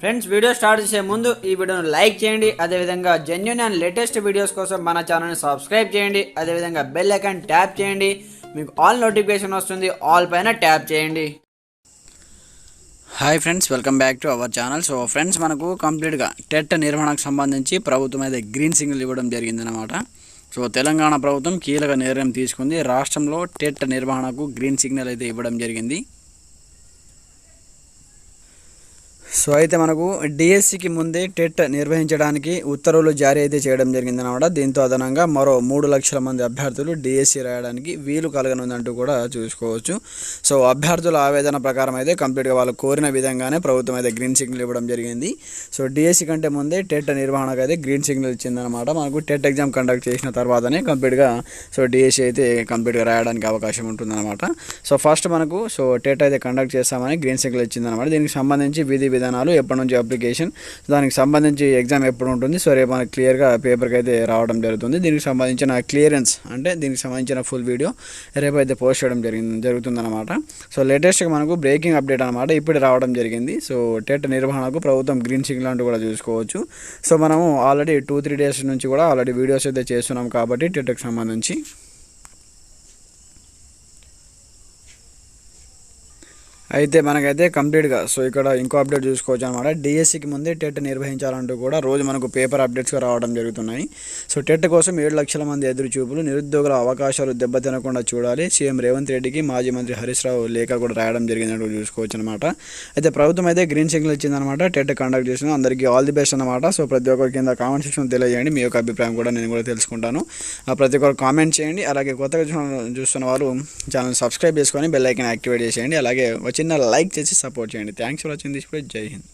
Friends video start చేసే ముందు ఈ వీడియోను లైక్ చేయండి. అదేవిధంగా జెన్యున్ అండ్ లేటెస్ట్ వీడియోస్ కోసం మన ఛానల్ని సబ్స్క్రైబ్ చేయండి. అదేవిధంగా బెల్ ఐకాన్ ట్యాప్ చేయండి. మీకు ఆల్ నోటిఫికేషన్ వస్తుంది. ఆల్ పైన ట్యాప్ చేయండి. Hi friends welcome back to our channel so friends మనకు కంప్లీట్గా టెట్ నిర్వహణకు సంబంధించి ప్రభుత్వం అయితే గ్రీన్ సిగ్నల్ ఇవ్వడం జరిగిందనమాట సో తెలంగాణ ప్రభుత్వం కీలక నిర్ణయం తీసుకుంది. రాష్ట్రంలో టెట్ నిర్వహణకు గ్రీన్ సిగ్నల్ అయితే ఇవ్వడం జరిగింది. సో అయితే మనకు డిఎస్సికి ముందే టెట్ నిర్వహించడానికి ఉత్తర్వులు జారీ అయితే చేయడం జరిగిందనమాట దీంతో అదనంగా మరో మూడు లక్షల మంది అభ్యర్థులు డిఎస్సి రాయడానికి వీలు కలగనుందంటూ కూడా చూసుకోవచ్చు. సో అభ్యర్థుల ఆవేదన ప్రకారం అయితే కంప్లీట్గా వాళ్ళు కోరిన విధంగానే ప్రభుత్వం అయితే గ్రీన్ సిగ్నల్ ఇవ్వడం జరిగింది. సో డిఎస్సి కంటే ముందే టెట్ నిర్వహణకు అయితే గ్రీన్ సిగ్నల్ ఇచ్చిందనమాట మనకు టెట్ ఎగ్జామ్ కండక్ట్ చేసిన తర్వాతనే కంప్లీట్గా సో డిఎస్సి అయితే కంప్లీట్గా రాయడానికి అవకాశం ఉంటుందన్నమాట. సో ఫస్ట్ మనకు సో టెట్ అయితే కండక్ట్ చేస్తామని గ్రీన్ సిగ్నల్ ఇచ్చిందనమాట దీనికి సంబంధించి విధి విధానం విధానాలు ఎప్పటి నుంచి అప్లికేషన్ దానికి సంబంధించి ఎగ్జామ్ ఎప్పుడు ఉంటుంది సో రేపు మనకి క్లియర్గా పేపర్కి అయితే రావడం జరుగుతుంది. దీనికి సంబంధించిన క్లియరెన్స్ అంటే దీనికి సంబంధించిన ఫుల్ వీడియో రేపు అయితే పోస్ట్ చేయడం జరిగింది జరుగుతుందన్నమాట. సో లేటెస్ట్గా మనకు బ్రేకింగ్ అప్డేట్ అనమాట ఇప్పుడు రావడం జరిగింది. సో టెట్ నిర్వహణకు ప్రభుత్వం గ్రీన్ సిగ్నల్ అంటూ కూడా చూసుకోవచ్చు. సో మనము ఆల్రెడీ టూ త్రీ డేస్ నుంచి కూడా ఆల్రెడీ వీడియోస్ అయితే చేస్తున్నాం కాబట్టి టెట్కి సంబంధించి. అయితే మనకైతే కంప్లీట్గా సో ఇక్కడ ఇంకో అప్డేట్ చూసుకోవచ్చు అనమాట డిఎస్సికి ముందే టెట్ నిర్వహించాలంటూ కూడా రోజు మనకు పేపర్ అప్డేట్స్గా రావడం జరుగుతున్నాయి. సో టెట్ కోసం ఏడు లక్షల మంది ఎదురు చూపులు నిరుద్యోగుల అవకాశాలు దెబ్బతినకుండా చూడాలి. సీఎం రేవంత్ రెడ్డికి మాజీ మంత్రి హరీష్ రావు లేఖ కూడా రాయడం జరిగిందంటూ చూసుకోవచ్చు అనమాట అయితే ప్రభుత్వం అయితే గ్రీన్ సిగ్నల్ ఇచ్చిందనమాట టెట్ కండక్ట్ చేసిన అందరికీ ఆల్ ది బెస్ట్ అనమాట సో ప్రతి ఒక్కరి కింద కామెంట్ సెక్షన్ తెలియజేయండి. మీ యొక్క అభిప్రాయం కూడా నేను కూడా తెలుసుకుంటాను. ప్రతి ఒక్కరు కామెంట్ చేయండి. అలాగే కొత్తగా చూస్తున్న- వారు ఛానల్ సబ్స్క్రైబ్ చేసుకొని బెల్ ఐకన్ యాక్టివేట్ చేసేయండి. అలాగే ఒక చిన్న లైక్ చేసి సపోర్ట్ చేయండి. థ్యాంక్స్ ఫర్ వాచింగ్ దిస్ జై హింద్